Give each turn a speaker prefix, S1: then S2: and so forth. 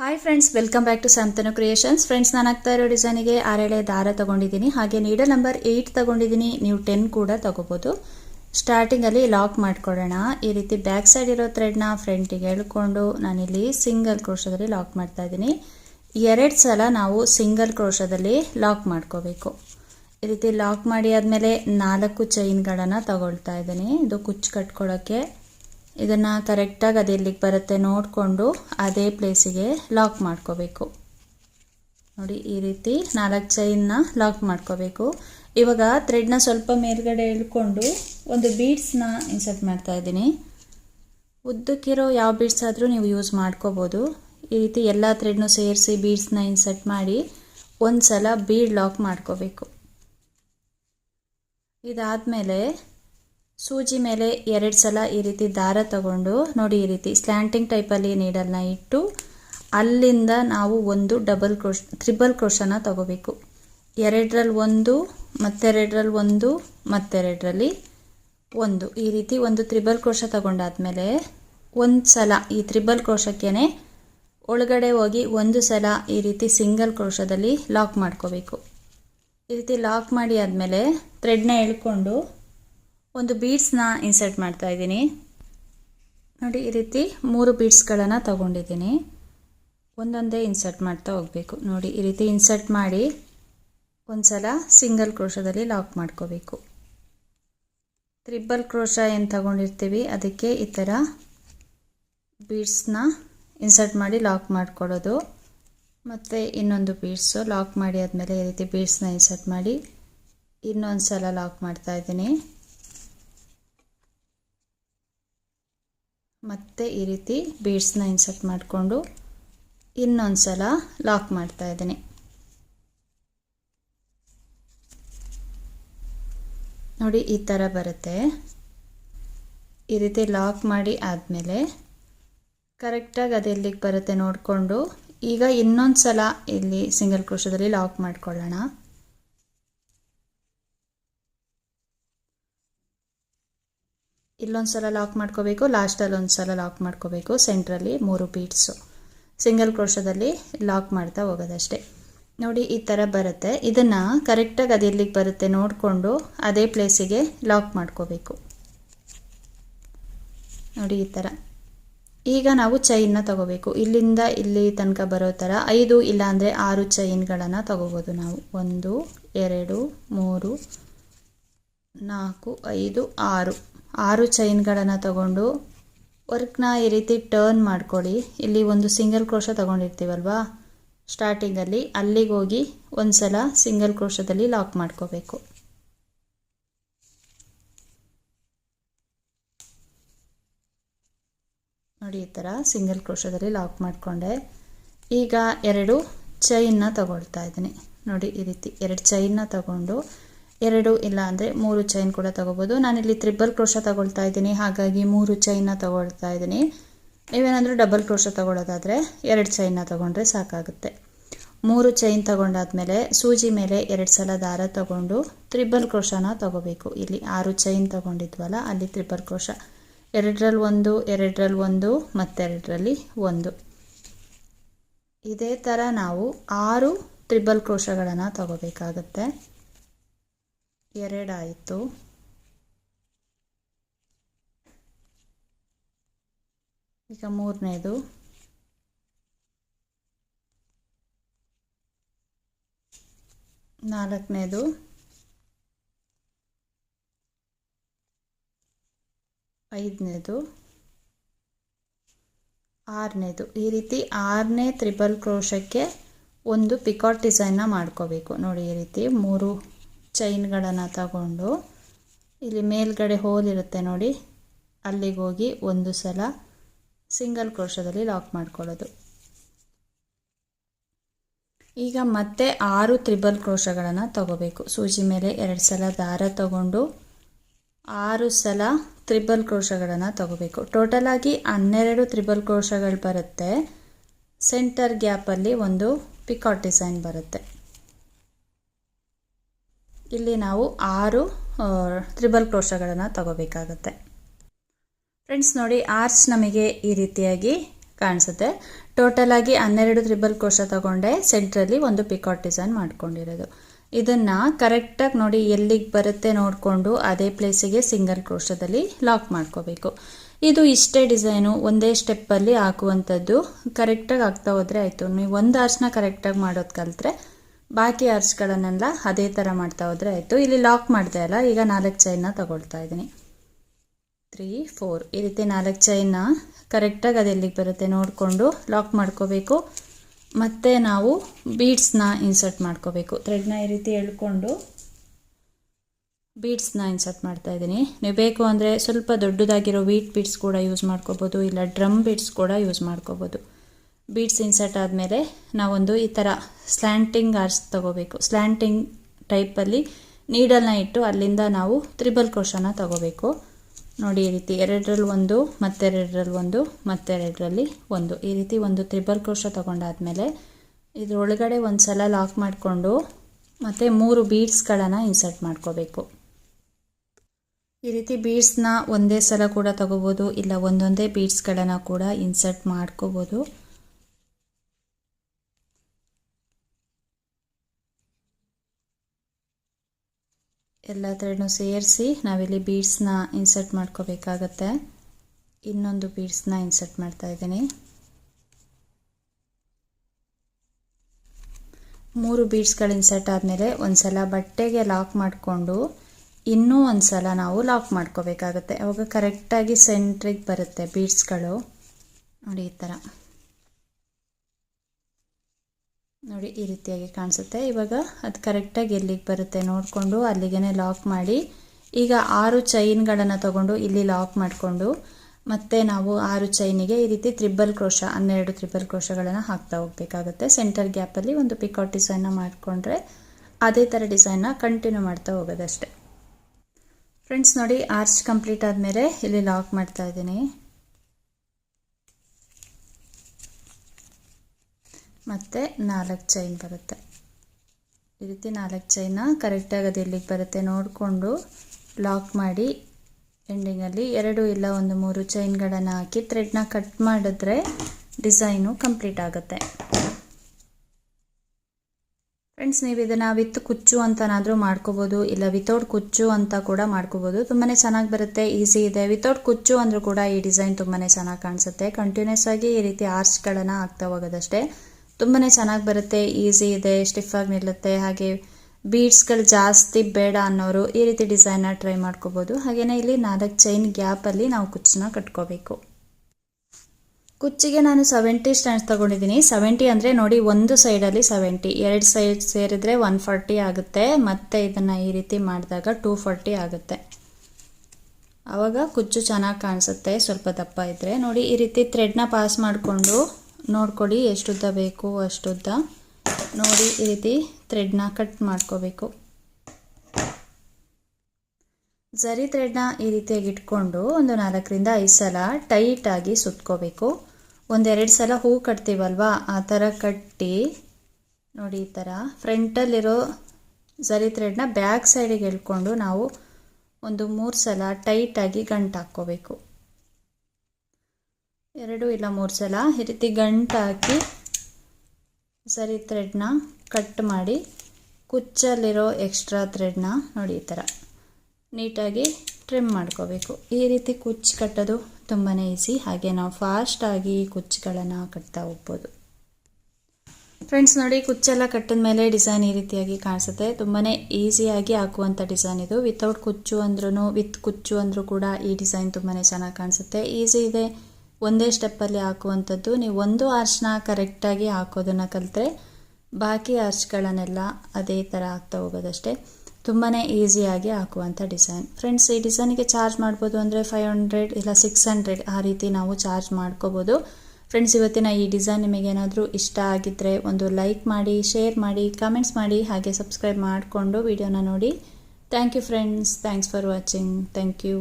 S1: Hi friends welcome back to Santanu creations friends ನಾನು ಆಗ್ತಾ ಇರೋ ಡಿಸೈನಿಗೆ ಆರೇಳೆ ದಾರ ತಗೊಂಡಿದ್ದೀನಿ. ಹಾಗೆ ನೀಡಲ್ ನಂಬರ್ ಏಯ್ಟ್ ತಗೊಂಡಿದ್ದೀನಿ. ನೀವು ಟೆನ್ ಕೂಡ ತಗೋಬೋದು. ಸ್ಟಾರ್ಟಿಂಗಲ್ಲಿ ಲಾಕ್ ಮಾಡ್ಕೊಳ್ಳೋಣ ಈ ರೀತಿ ಬ್ಯಾಕ್ ಸೈಡ್ ಇರೋ ಥ್ರೆಡ್ನ ಫ್ರಂಟಿಗೆ ಎಳ್ಕೊಂಡು ನಾನಿಲ್ಲಿ ಸಿಂಗಲ್ ಕ್ರೋಶದಲ್ಲಿ ಲಾಕ್ ಮಾಡ್ತಾ ಇದ್ದೀನಿ. ಎರಡು ಸಲ ನಾವು ಸಿಂಗಲ್ ಕ್ರೋಶದಲ್ಲಿ ಲಾಕ್ ಮಾಡ್ಕೋಬೇಕು. ಈ ರೀತಿ ಲಾಕ್ ಮಾಡಿ ಆದಮೇಲೆ ನಾಲ್ಕು ಚೈನ್ಗಳನ್ನು ತಗೊಳ್ತಾ ಇದ್ದೀನಿ. ಇದು ಕುಚ್ಚು ಕಟ್ಕೊಳ್ಳೋಕ್ಕೆ ಇದನ್ನು ಕರೆಕ್ಟಾಗಿ ಅದು ಎಲ್ಲಿಗೆ ಬರುತ್ತೆ. ನೋಡಿಕೊಂಡು ಅದೇ ಪ್ಲೇಸಿಗೆ ಲಾಕ್ ಮಾಡ್ಕೋಬೇಕು. ನೋಡಿ, ಈ ರೀತಿ ನಾಲ್ಕು ಚೈನ್ನ ಲಾಕ್ ಮಾಡ್ಕೋಬೇಕು. ಇವಾಗ ಥ್ರೆಡ್ನ ಸ್ವಲ್ಪ ಮೇಲ್ಗಡೆ ಇಳ್ಕೊಂಡು ಒಂದು ಬೀಡ್ಸ್ನ ಇನ್ಸರ್ಟ್ ಮಾಡ್ತಾ ಇದ್ದೀನಿ. ಉದ್ದಕ್ಕಿರೋ ಯಾವ ಬೀಡ್ಸ್ ಆದರೂ ನೀವು ಯೂಸ್ ಮಾಡ್ಕೋಬೋದು. ಈ ರೀತಿ ಎಲ್ಲ ಥ್ರೆಡ್ನು ಸೇರಿಸಿ ಬೀಡ್ಸ್ನ ಇನ್ಸರ್ಟ್ ಮಾಡಿ ಒಂದು ಸಲ ಬೀಡ್ ಲಾಕ್ ಮಾಡ್ಕೋಬೇಕು. ಇದಾದಮೇಲೆ ಸೂಜಿ ಮೇಲೆ ಎರಡು ಸಲ ಈ ರೀತಿ ದಾರ ತಗೊಂಡು ನೋಡಿ ಈ ರೀತಿ ಸ್ಲ್ಯಾಂಟಿಂಗ್ ಟೈಪಲ್ಲಿ ನೀಡಲ್ನ ಇಟ್ಟು ಅಲ್ಲಿಂದ ನಾವು ಒಂದು ಡಬಲ್ ಕ್ರೋಶ್ ತ್ರಿಬಲ್ ಕ್ರೋಶನ ತಗೋಬೇಕು. ಎರಡರಲ್ಲಿ ಒಂದು, ಮತ್ತೆರಡರಲ್ಲಿ ಒಂದು ಮತ್ತೆರಡರಲ್ಲಿ ಒಂದು. ಈ ರೀತಿ ಒಂದು ತ್ರಿಬಲ್ ಕ್ರೋಶ ತಗೊಂಡಾದ್ಮೇಲೆ ಒಂದು ಸಲ ಈ ತ್ರಿಬಲ್ ಕ್ರೋಶಕ್ಕೇ ಒಳಗಡೆ ಹೋಗಿ ಒಂದು ಸಲ ಈ ರೀತಿ ಸಿಂಗಲ್ ಕ್ರೋಶದಲ್ಲಿ ಲಾಕ್ ಮಾಡ್ಕೋಬೇಕು. ಈ ರೀತಿ ಲಾಕ್ ಮಾಡಿ ಆದಮೇಲೆ ಥ್ರೆಡ್ನ ಎಳ್ಕೊಂಡು ಒಂದು ಬೀಡ್ಸ್ನ ಇನ್ಸರ್ಟ್ ಮಾಡ್ತಾ ಇದ್ದೀನಿ. ನೋಡಿ, ಈ ರೀತಿ ಮೂರು ಬೀಡ್ಸ್ಗಳನ್ನು ತಗೊಂಡಿದ್ದೀನಿ. ಒಂದೊಂದೇ ಇನ್ಸರ್ಟ್ ಮಾಡ್ತಾ ಹೋಗಬೇಕು. ನೋಡಿ, ಈ ರೀತಿ ಇನ್ಸರ್ಟ್ ಮಾಡಿ ಒಂದು ಸಲ ಸಿಂಗಲ್ ಕ್ರೋಶದಲ್ಲಿ ಲಾಕ್ ಮಾಡ್ಕೋಬೇಕು. ತ್ರಿಬಲ್ ಕ್ರೋಶ ಏನು ತಗೊಂಡಿರ್ತೀವಿ, ಅದಕ್ಕೆ ಈ ಥರ ಬೀಡ್ಸ್ನ ಇನ್ಸರ್ಟ್ ಮಾಡಿ ಲಾಕ್ ಮಾಡ್ಕೊಳ್ಳೋದು. ಮತ್ತು ಇನ್ನೊಂದು ಬೀಡ್ಸು ಲಾಕ್ ಮಾಡಿ ಆದಮೇಲೆ ಈ ರೀತಿ ಬೀಡ್ಸ್ನ ಇನ್ಸರ್ಟ್ ಮಾಡಿ ಇನ್ನೊಂದು ಸಲ ಲಾಕ್ ಮಾಡ್ತಾ ಇದ್ದೀನಿ. ಮತ್ತೆ ಈ ರೀತಿ ಬೀಡ್ಸ್ನ ಇನ್ಸರ್ಟ್ ಮಾಡಿಕೊಂಡು ಇನ್ನೊಂದು ಸಲ ಲಾಕ್ ಮಾಡ್ತಾ ಇದ್ದೀನಿ. ನೋಡಿ, ಈ ಥರ ಬರುತ್ತೆ. ಈ ರೀತಿ ಲಾಕ್ ಮಾಡಿ ಆದಮೇಲೆ ಕರೆಕ್ಟಾಗಿ ಅದು ಎಲ್ಲಿಗೆ ಬರುತ್ತೆ ನೋಡಿಕೊಂಡು ಈಗ ಇನ್ನೊಂದು ಸಲ ಇಲ್ಲಿ ಸಿಂಗಲ್ ಕ್ರೋಶದಲ್ಲಿ ಲಾಕ್ ಮಾಡ್ಕೊಳ್ಳೋಣ. ಇಲ್ಲೊಂದು ಸಲ ಲಾಕ್ ಮಾಡ್ಕೋಬೇಕು ಲಾಸ್ಟಲ್ಲಿ ಒಂದು ಸಲ ಲಾಕ್ ಮಾಡ್ಕೋಬೇಕು ಸೆಂಟ್ರಲ್ಲಿ ಮೂರು ಬೀಟ್ಸು ಸಿಂಗಲ್ ಕ್ರೋಶದಲ್ಲಿ ಲಾಕ್ ಮಾಡ್ತಾ ಹೋಗೋದಷ್ಟೇ. ನೋಡಿ, ಈ ಥರ ಬರುತ್ತೆ. ಇದನ್ನು ಕರೆಕ್ಟಾಗಿ ಅದು ಎಲ್ಲಿಗೆ ಬರುತ್ತೆ, ನೋಡಿಕೊಂಡು ಅದೇ ಪ್ಲೇಸಿಗೆ ಲಾಕ್ ಮಾಡ್ಕೋಬೇಕು. ನೋಡಿ, ಈ ಥರ ಈಗ ನಾವು ಚೈನ್ನ ತಗೋಬೇಕು. ಇಲ್ಲಿಂದ ಇಲ್ಲಿ ತನಕ ಬರೋ ಥರ ಐದು ಇಲ್ಲಾಂದರೆ ಆರು ಚೈನ್ಗಳನ್ನು ತಗೋಬೋದು ನಾವು. ಒಂದು, ಎರಡು, ಮೂರು, ನಾಲ್ಕು, ಐದು, ಆರು. ಆರು ಚೈನ್ಗಳನ್ನು ತಗೊಂಡು ವರ್ಕ್ನ ಈ ರೀತಿ ಟರ್ನ್ ಮಾಡ್ಕೊಳ್ಳಿ ಇಲ್ಲಿ ಒಂದು ಸಿಂಗಲ್ ಕ್ರೋಶ ತಗೊಂಡಿರ್ತೀವಲ್ವಾ? ಸ್ಟಾರ್ಟಿಂಗಲ್ಲಿ ಅಲ್ಲಿಗೆ ಹೋಗಿ ಒಂದು ಸಲ ಸಿಂಗಲ್ ಕ್ರೋಶದಲ್ಲಿ ಲಾಕ್ ಮಾಡ್ಕೋಬೇಕು. ನೋಡಿ ಈ ಥರ ಸಿಂಗಲ್ ಕ್ರೋಶದಲ್ಲಿ ಲಾಕ್ ಮಾಡಿಕೊಂಡೆ. ಈಗ ಎರಡು ಚೈನ್ನ ತಗೊಳ್ತಾ ಇದ್ದೀನಿ. ನೋಡಿ ಈ ರೀತಿ ಎರಡು ಚೈನ್ನ ತಗೊಂಡು ಎರಡು ಇಲ್ಲ ಅಂದರೆ ಮೂರು ಚೈನ್ ಕೂಡ ತಗೋಬೋದು. ನಾನಿಲ್ಲಿ ತ್ರಿಬಲ್ ಕ್ರೋಶ ತಗೊಳ್ತಾ ಇದ್ದೀನಿ. ಹಾಗಾಗಿ ಮೂರು ಚೈನ್ನ ತಗೊಳ್ತಾ ಇದ್ದೀನಿ. ನೀವೇನಾದರೂ ಡಬಲ್ ಕ್ರೋಶ ತಗೊಳ್ಳೋದಾದರೆ ಎರಡು ಚೈನ್ನ ತಗೊಂಡ್ರೆ ಸಾಕಾಗುತ್ತೆ. ಮೂರು ಚೈನ್ ತಗೊಂಡಾದ್ಮೇಲೆ ಸೂಜಿ ಮೇಲೆ ಎರಡು ಸಲ ದಾರ ತಗೊಂಡು ತ್ರಿಬಲ್ ಕ್ರೋಶನ ತಗೋಬೇಕು. ಇಲ್ಲಿ ಆರು ಚೈನ್ ತಗೊಂಡಿದ್ವಲ್ಲ, ಅಲ್ಲಿ ತ್ರಿಬಲ್ ಕ್ರೋಶ ಎರಡರಲ್ಲಿ ಒಂದು ಎರಡರಲ್ಲಿ ಒಂದು, ಮತ್ತೆರಡರಲ್ಲಿ ಒಂದು. ಇದೇ ಥರ ನಾವು ಆರು ತ್ರಿಬಲ್ ಕ್ರೋಶಗಳನ್ನು ತಗೋಬೇಕಾಗತ್ತೆ. ಎರಡಾಯಿತು. ಈಗ ಮೂರನೇದು. ನಾಲ್ಕನೇದು. ಐದನೇದು. ಆರನೇದು. ಈ ರೀತಿ ಆರನೇ ತ್ರಿಬಲ್ ಕ್ರೋಶಕ್ಕೆ ಒಂದು ಪಿಕಾಟ್ ಡಿಸೈನ್ನ ಮಾಡ್ಕೋಬೇಕು. ನೋಡಿ ಈ ರೀತಿ ಮೂರು ಚೈನ್ಗಳನ್ನು ತಗೊಂಡು ಇಲ್ಲಿ ಮೇಲ್ಗಡೆ ಹೋಲ್ ಇರುತ್ತೆ ನೋಡಿ. ಅಲ್ಲಿಗೆ ಹೋಗಿ ಒಂದು ಸಲ ಸಿಂಗಲ್ ಕ್ರೋಶದಲ್ಲಿ ಲಾಕ್ ಮಾಡ್ಕೊಳ್ಳೋದು. ಈಗ ಮತ್ತೆ ಆರು ತ್ರಿಬಲ್ ಕ್ರೋಶಗಳನ್ನು ತಗೋಬೇಕು. ಸೂಜಿ ಮೇಲೆ ಎರಡು ಸಲ ದಾರ ತಗೊಂಡು ಆರು ಸಲ ತ್ರಿಬಲ್ ಕ್ರೋಶಗಳನ್ನು ತಗೋಬೇಕು. ಟೋಟಲಾಗಿ ಹನ್ನೆರಡು ತ್ರಿಬಲ್ ಕ್ರೋಶಗಳು ಬರುತ್ತೆ. ಸೆಂಟರ್ ಗ್ಯಾಪಲ್ಲಿ ಒಂದು ಪಿಕಾಟ್ ಡಿಸೈನ್ ಬರುತ್ತೆ. ಇಲ್ಲಿ ನಾವು ಆರು ತ್ರಿಬಲ್ ಕ್ರೋಶಗಳನ್ನು ತಗೋಬೇಕಾಗತ್ತೆ. ಫ್ರೆಂಡ್ಸ್ ನೋಡಿ ಆರ್ಚ್ ನಮಗೆ ಈ ರೀತಿಯಾಗಿ ಕಾಣಿಸುತ್ತೆ. ಟೋಟಲ್ ಆಗಿ ಹನ್ನೆರಡು ತ್ರಿಬಲ್ ಕ್ರೋಶ ತಗೊಂಡೆ ಸೆಂಟ್ರಲ್ಲಿ ಒಂದು ಪಿಕಾಟ್ ಡಿಸೈನ್ ಮಾಡ್ಕೊಂಡಿರೋದು. ಇದನ್ನು ಕರೆಕ್ಟಾಗಿ ನೋಡಿ ಎಲ್ಲಿಗೆ ಬರುತ್ತೆ ನೋಡಿಕೊಂಡು ಅದೇ ಪ್ಲೇಸಿಗೆ ಸಿಂಗಲ್ ಕ್ರೋಶದಲ್ಲಿ ಲಾಕ್ ಮಾಡ್ಕೋಬೇಕು. ಇದು ಇಷ್ಟೇ ಡಿಸೈನು ಒಂದೇ ಸ್ಟೆಪ್ಪಲ್ಲಿ ಹಾಕುವಂಥದ್ದು ಕರೆಕ್ಟಾಗಿ ಆಗ್ತಾ ಹೋದರೆ ಆಯಿತು. ನೀವು ಒಂದು ಆರ್ಚ್ನ ಕರೆಕ್ಟಾಗಿ ಮಾಡೋದು ಕಲಿತ್ರೆ ಬಾಕಿ ಆರ್ಚ್ಗಳನ್ನೆಲ್ಲ ಅದೇ ಥರ ಮಾಡ್ತಾ ಹೋದರೆ ಆಯಿತು. ಇಲ್ಲಿ ಲಾಕ್ ಮಾಡ್ತಾ ಇಲ್ಲ. ಈಗ ನಾಲ್ಕು ಚೈನ್ನ ತಗೊಳ್ತಾ ಇದ್ದೀನಿ. ತ್ರೀ ಫೋರ್ ಈ ರೀತಿ ನಾಲ್ಕು ಚೈನ್ನ ಕರೆಕ್ಟಾಗಿ ಅದು ಎಲ್ಲಿಗೆ ಬರುತ್ತೆ ನೋಡಿಕೊಂಡು ಲಾಕ್ ಮಾಡ್ಕೋಬೇಕು. ಮತ್ತು ನಾವು ಬೀಡ್ಸ್ನ ಇನ್ಸರ್ಟ್ ಮಾಡ್ಕೋಬೇಕು. ಥ್ರೆಡ್ನ ಈ ರೀತಿ ಎಳ್ಕೊಂಡು ಬೀಡ್ಸ್ನ ಇನ್ಸರ್ಟ್ ಮಾಡ್ತಾ ಇದ್ದೀನಿ. ನೀವು ಬೇಕು ಅಂದರೆ ಸ್ವಲ್ಪ ದೊಡ್ಡದಾಗಿರೋ ವೀಟ್ ಬೀಡ್ಸ್ ಕೂಡ ಯೂಸ್ ಮಾಡ್ಕೋಬೋದು, ಇಲ್ಲ ಡ್ರಮ್ ಬೀಡ್ಸ್ ಕೂಡ ಯೂಸ್ ಮಾಡ್ಕೋಬೋದು. ಬೀಡ್ಸ್ ಇನ್ಸರ್ಟ್ ಆದಮೇಲೆ ನಾವೊಂದು ಈ ಥರ ಸ್ಲ್ಯಾಂಟಿಂಗ್ ಆರ್ಸ್ ತಗೋಬೇಕು. ಸ್ಲ್ಯಾಂಟಿಂಗ್ ಟೈಪಲ್ಲಿ ನೀಡಲ್ನ ಇಟ್ಟು ಅಲ್ಲಿಂದ ನಾವು ತ್ರಿಬಲ್ ಕ್ರೋಶನ ತಗೋಬೇಕು. ನೋಡಿ ಈ ರೀತಿ ಎರಡರಲ್ಲಿ ಒಂದು, ಮತ್ತೆರಡರಲ್ಲಿ ಒಂದು ಮತ್ತೆರಡರಲ್ಲಿ ಒಂದು. ಈ ರೀತಿ ಒಂದು ತ್ರಿಬಲ್ ಕ್ರೋಶ ತೊಗೊಂಡಾದಮೇಲೆ ಇದರೊಳಗಡೆ ಒಂದು ಸಲ ಲಾಕ್ ಮಾಡಿಕೊಂಡು ಮತ್ತು ಮೂರು ಬೀಡ್ಸ್ಗಳನ್ನು ಇನ್ಸರ್ಟ್ ಮಾಡ್ಕೋಬೇಕು. ಈ ರೀತಿ ಬೀಡ್ಸ್ನ ಒಂದೇ ಸಲ ಕೂಡ ತಗೋಬೋದು, ಇಲ್ಲ ಒಂದೊಂದೇ ಬೀಡ್ಸ್ಗಳನ್ನು ಕೂಡ ಇನ್ಸರ್ಟ್ ಮಾಡ್ಕೋಬೋದು. ಎಲ್ಲ ಥರನೂ ಸೇರಿಸಿ ನಾವಿಲ್ಲಿ ಬೀಡ್ಸ್ನ ಇನ್ಸರ್ಟ್ ಮಾಡ್ಕೋಬೇಕಾಗತ್ತೆ. ಇನ್ನೊಂದು ಬೀಡ್ಸ್ನ ಇನ್ಸರ್ಟ್ ಮಾಡ್ತಾ ಇದ್ದೀನಿ. ಮೂರು ಬೀಡ್ಸ್ಗಳು ಇನ್ಸರ್ಟ್ ಆದಮೇಲೆ ಒಂದು ಸಲ ಬಟ್ಟೆಗೆ ಲಾಕ್ ಮಾಡಿಕೊಂಡು ಇನ್ನೂ ಒಂದು ಸಲ ನಾವು ಲಾಕ್ ಮಾಡ್ಕೋಬೇಕಾಗತ್ತೆ. ಅವಾಗ ಕರೆಕ್ಟಾಗಿ ಸೆಂಟ್ರಿಗೆ ಬರುತ್ತೆ ಬೀಡ್ಸ್ಗಳು ನೋಡಿ ಈ ಥರ ನೋಡಿ, ಈ ರೀತಿಯಾಗಿ ಕಾಣಿಸುತ್ತೆ. ಇವಾಗ ಅದು ಕರೆಕ್ಟಾಗಿ ಎಲ್ಲಿಗೆ ಬರುತ್ತೆ ನೋಡಿಕೊಂಡು ಅಲ್ಲಿಗೆ ಲಾಕ್ ಮಾಡಿ, ಈಗ ಆರು ಚೈನ್ಗಳನ್ನು ತಗೊಂಡು ಇಲ್ಲಿ ಲಾಕ್ ಮಾಡಿಕೊಂಡು, ಮತ್ತೆ ನಾವು ಆರು ಚೈನಿಗೆ ಈ ರೀತಿ ತ್ರಿಬಲ್ ಕ್ರೋಶ, ಹನ್ನೆರಡು ತ್ರಿಬಲ್ ಕ್ರೋಶಗಳನ್ನು ಹಾಕ್ತಾ ಹೋಗಬೇಕಾಗುತ್ತೆ. ಸೆಂಟರ್ ಗ್ಯಾಪಲ್ಲಿ ಒಂದು ಪಿಕಾಟ್ ಡಿಸೈನ್ನ ಮಾಡಿಕೊಂಡ್ರೆ ಅದೇ ಥರ ಡಿಸೈನ್ನ ಕಂಟಿನ್ಯೂ ಮಾಡ್ತಾ ಹೋಗೋದಷ್ಟೆ. ಫ್ರೆಂಡ್ಸ್ ನೋಡಿ ಆರ್ಚ್ ಕಂಪ್ಲೀಟ್ ಆದಮೇಲೆ ಇಲ್ಲಿ ಲಾಕ್ ಮಾಡ್ತಾ ಇದ್ದೀನಿ. ಮತ್ತು ನಾಲ್ಕು ಚೈನ್ ಬರುತ್ತೆ. ಈ ರೀತಿ ನಾಲ್ಕು ಚೈನ ಕರೆಕ್ಟಾಗಿ ಅದು ಎಲ್ಲಿಗೆ ಬರುತ್ತೆ ನೋಡಿಕೊಂಡು ಲಾಕ್ ಮಾಡಿ ಎಂಡಿಂಗಲ್ಲಿ ಎರಡು ಇಲ್ಲ ಒಂದು ಮೂರು ಚೈನ್ಗಳನ್ನು ಹಾಕಿ ಥ್ರೆಡ್ನ ಕಟ್ ಮಾಡಿದ್ರೆ ಡಿಸೈನು ಕಂಪ್ಲೀಟ್ ಆಗುತ್ತೆ. ಫ್ರೆಂಡ್ಸ್ ನೀವು ಇದನ್ನು ವಿತ್ ಕುಚ್ಚು ಅಂತನಾದರೂ ಮಾಡ್ಕೋಬೋದು, ಇಲ್ಲ ವಿತೌಟ್ ಕುಚ್ಚು ಅಂತ ಕೂಡ ಮಾಡ್ಕೋಬೋದು. ತುಂಬಾ ಚೆನ್ನಾಗಿ ಬರುತ್ತೆ ಈಸಿ ಇದೆ. ವಿತೌಟ್ ಕುಚ್ಚು ಅಂದರೂ ಕೂಡ ಈ ಡಿಸೈನ್ ತುಂಬಾ ಚೆನ್ನಾಗಿ ಕಾಣಿಸುತ್ತೆ. ಕಂಟಿನ್ಯೂಸ್ ಆಗಿ ಈ ರೀತಿ ಆರ್ಚ್ಗಳನ್ನು ಹಾಕ್ತಾ ಹೋಗೋದಷ್ಟೇ. ತುಂಬಾ ಚೆನ್ನಾಗಿ ಬರುತ್ತೆ ಈಸಿ ಇದೆ ಸ್ಟಿಫಾಗಿ ನಿಲ್ಲುತ್ತೆ, ಹಾಗೆ ಬೀಡ್ಸ್ಗಳು ಜಾಸ್ತಿ ಬೇಡ ಅನ್ನೋರು ಈ ರೀತಿ ಡಿಸೈನ್ನ ಟ್ರೈ ಮಾಡ್ಕೋಬೋದು. ಹಾಗೆಯೇ ಇಲ್ಲಿ ನಾಲ್ಕು ಚೈನ್ ಗ್ಯಾಪಲ್ಲಿ ನಾವು ಕುಚ್ಚನ್ನ ಕಟ್ಕೋಬೇಕು. ಕುಚ್ಚಿಗೆ ನಾನು ಸೆವೆಂಟಿ ಸ್ಟ್ಯಾಂಡ್ಸ್ ತೊಗೊಂಡಿದ್ದೀನಿ. ಸೆವೆಂಟಿ ಅಂದರೆ ನೋಡಿ ಒಂದು ಸೈಡಲ್ಲಿ ಸೆವೆಂಟಿ ಎರಡು ಸೈಡ್ ಸೇರಿದ್ರೆ ಒನ್ ಫಾರ್ಟಿ ಆಗುತ್ತೆ. ಮತ್ತು ಇದನ್ನು ಈ ರೀತಿ ಮಾಡಿದಾಗ ಟೂ ಫಾರ್ಟಿ ಆಗುತ್ತೆ. ಆವಾಗ ಕುಚ್ಚು ಚೆನ್ನಾಗಿ ಕಾಣಿಸುತ್ತೆ. ಸ್ವಲ್ಪ ದಪ್ಪ ಇದ್ದರೆ ನೋಡಿ ಈ ರೀತಿ ಥ್ರೆಡ್ನ ಪಾಸ್ ಮಾಡಿಕೊಂಡು ನೋಡ್ಕೊಳ್ಳಿ ಎಷ್ಟುದ್ದ ಬೇಕು, ಅಷ್ಟುದ್ದ. ನೋಡಿ ಈ ರೀತಿ ಥ್ರೆಡ್ನ ಕಟ್ ಮಾಡ್ಕೋಬೇಕು. ಜರಿ ಥ್ರೆಡ್ನ ಈ ರೀತಿಯಾಗಿ ಇಟ್ಕೊಂಡು ಒಂದು ನಾಲ್ಕರಿಂದ ಐದು ಸಲ ಟೈಟಾಗಿ ಸುತ್ಕೋಬೇಕು. ಒಂದೆರಡು ಸಲ ಹೂ ಕಟ್ತೀವಲ್ವಾ? ಆ ಥರ ಕಟ್ಟಿ, ನೋಡಿ ಈ ಥರ ಫ್ರಂಟಲ್ಲಿರೋ ಜರಿ ಥ್ರೆಡ್ನ ಬ್ಯಾಕ್ ಸೈಡಿಗೆ ಎಳ್ಕೊಂಡು ನಾವು ಒಂದು ಮೂರು ಸಲ ಟೈಟಾಗಿ ಗಂಟು ಹಾಕ್ಕೋಬೇಕು. ಎರಡು ಇಲ್ಲ ಮೂರು ಸಲ ಈ ರೀತಿ ಗಂಟು ಹಾಕಿ ಸರಿ ಥ್ರೆಡ್ನ ಕಟ್ ಮಾಡಿ ಕುಚ್ಚಲ್ಲಿರೋ ಎಕ್ಸ್ಟ್ರಾ ಥ್ರೆಡ್ನ ನೋಡಿ ಈ ಥರ ನೀಟಾಗಿ ಟ್ರಿಮ್ ಮಾಡ್ಕೋಬೇಕು. ಈ ರೀತಿ ಕುಚ್ಚು ಕಟ್ಟೋದು ತುಂಬಾ ಈಸಿ ಹಾಗೆ ನಾವು ಫಾಸ್ಟಾಗಿ ಕುಚ್ಚುಗಳನ್ನು ಕಟ್ತಾ ಹೋಗ್ಬೋದು. ಫ್ರೆಂಡ್ಸ್ ನೋಡಿ ಕುಚ್ಚೆಲ್ಲ ಕಟ್ಟಿದ ಮೇಲೆ ಡಿಸೈನ್ ಈ ರೀತಿಯಾಗಿ ಕಾಣಿಸುತ್ತೆ. ತುಂಬಾ ಈಸಿಯಾಗಿ ಹಾಕುವಂಥ ಡಿಸೈನ್ ಇದು. ವಿತೌಟ್ ಕುಚ್ಚು ಅಂದ್ರೂ ವಿತ್ ಕುಚ್ಚು ಅಂದರೂ ಕೂಡ ಈ ಡಿಸೈನ್ ತುಂಬಾ ಚೆನ್ನಾಗಿ ಕಾಣಿಸುತ್ತೆ. ಈಸಿ ಇದೆ. ಒಂದೇ ಸ್ಟೆಪ್ಪಲ್ಲಿ ಹಾಕುವಂಥದ್ದು. ನೀವು ಒಂದು ಆರ್ಚ್ನ ಕರೆಕ್ಟಾಗಿ ಹಾಕೋದನ್ನು ಕಲಿತ್ರೆ ಬಾಕಿ ಆರ್ಚ್ಗಳನ್ನೆಲ್ಲ ಅದೇ ಥರ ಆಗ್ತಾ ಹೋಗೋದಷ್ಟೇ. ತುಂಬಾ ಈಸಿಯಾಗಿ ಹಾಕುವಂಥ ಡಿಸೈನ್ ಫ್ರೆಂಡ್ಸ್ ಈ ಡಿಸೈನಿಗೆ ಚಾರ್ಜ್ ಮಾಡ್ಬೋದು ಅಂದರೆ ಫೈವ್ ಹಂಡ್ರೆಡ್ ಇಲ್ಲ ಸಿಕ್ಸ್ ಹಂಡ್ರೆಡ್ ಆ ರೀತಿ ನಾವು ಚಾರ್ಜ್ ಮಾಡ್ಕೋಬೋದು. ಫ್ರೆಂಡ್ಸ್ ಇವತ್ತಿನ ಈ ಡಿಸೈನ್ ನಿಮಗೇನಾದರೂ ಇಷ್ಟ ಆಗಿದ್ದರೆ ಒಂದು ಲೈಕ್ ಮಾಡಿ ಶೇರ್ ಮಾಡಿ ಕಮೆಂಟ್ಸ್ ಮಾಡಿ, ಹಾಗೆ ಸಬ್ಸ್ಕ್ರೈಬ್ ಮಾಡಿಕೊಂಡು ವಿಡಿಯೋನ ನೋಡಿ. Thank you friends thanks for watching thank you